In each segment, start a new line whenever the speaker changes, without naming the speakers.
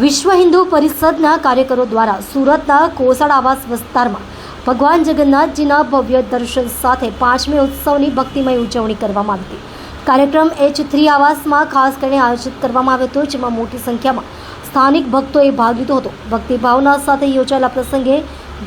વિશ્વ હિન્દુ પરિષદના કાર્યકરો દ્વારા સુરતના કોસળ આવાસ વિસ્તારમાં ભગવાન જગન્નાથજીના ભવ્ય દર્શન સાથે પાંચમી ઉત્સવની ભક્તિમય ઉજવણી કરવામાં આવી હતી. કાર્યક્રમ એચ થ્રી આવાસમાં ખાસ કરીને આયોજિત કરવામાં આવ્યો હતો, જેમાં મોટી સંખ્યામાં સ્થાનિક ભક્તોએ ભાગ લીધો હતો. ભક્તિભાવના સાથે યોજાયેલા પ્રસંગે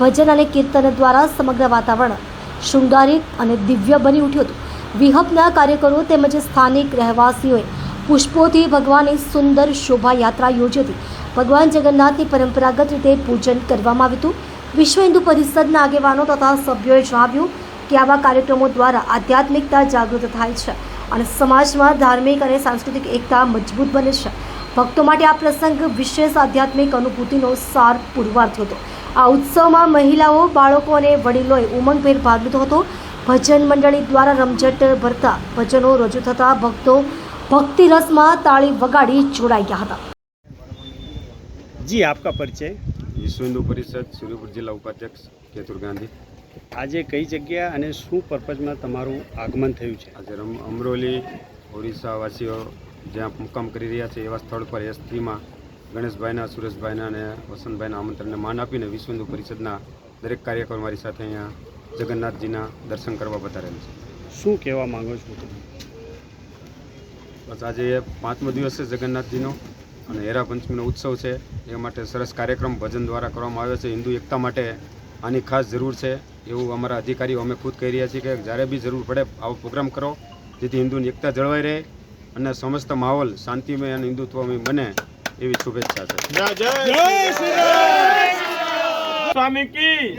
ભજન અને કીર્તન દ્વારા સમગ્ર વાતાવરણ શૃંગારિત અને દિવ્ય બની ઉઠ્યું હતું. વિહપના કાર્યકરો તેમજ સ્થાનિક રહેવાસીઓએ પુષ્પોથી ભગવાનની સુંદર શોભાયાત્રા યોજી હતી ભગવાન જગન્નાથની પરંપરાગત રીતે પૂજન કરવામાં આવ્યું હતું. વિશ્વ હિન્દુ પરિષદના આગેવાનો તથા સભ્યોએ જણાવ્યું કે આવા કાર્યક્રમો દ્વારા આધ્યાત્મિકતા જાગૃત થાય છે અને સમાજમાં ધાર્મિક અને સાંસ્કૃતિક એકતા મજબૂત બને છે. ભક્તો માટે આ પ્રસંગ વિશેષ આધ્યાત્મિક અનુભૂતિનો સાર પુરવાર હતો આ ઉત્સવમાં મહિલાઓ, બાળકો અને વડીલોએ ઉમંગભેર ભાગ લીધો હતો. ભજન મંડળી દ્વારા રમઝટ ભરતા ભજનો રજૂ થતા ભક્તો ભક્તિ રસમાં તાળી વગાડી જોડાઈ ગયા હતા.
જી આપકા પરિચય?
વિશ્વ હિન્દુ પરિષદ સૂર્યપુર જિલ્લા ઉપાધ્યક્ષ કેતુર ગાંધી.
આજે કઈ જગ્યા અને શું પર્પઝમાં તમારું આગમન થયું છે?
આજે અમરોલી ઓડિશા જ્યાં મુકામ કરી રહ્યા છે એવા સ્થળ પર એસ ગણેશભાઈના સુરેશભાઈના અને વસંતભાઈના આમંત્રણને માન આપીને વિશ્વ હિન્દુ પરિષદના દરેક કાર્યકરો મારી સાથે અહીંયા જગન્નાથજીના દર્શન કરવા પધારેલ છે.
શું કહેવા માંગો છો તમે?
બસ આજે પાંચમો દિવસ છે જગન્નાથજીનો અને હેરા પંચમીનો ઉત્સવ છે. એ માટે સરસ કાર્યક્રમ ભજન દ્વારા કરવામાં આવ્યો છે. હિન્દુ એકતા માટે આની ખાસ જરૂર છે એવું અમારા અધિકારીઓ અમે ખુદ કહી રહ્યા છીએ કે જ્યારે બી જરૂર પડે આવો પ્રોગ્રામ કરો જેથી હિન્દુની એકતા જળવાઈ રહે અને સમસ્ત માહોલ શાંતિમય અને હિન્દુત્વમય બને એવી શુભેચ્છા છે.
સ્વામી કી!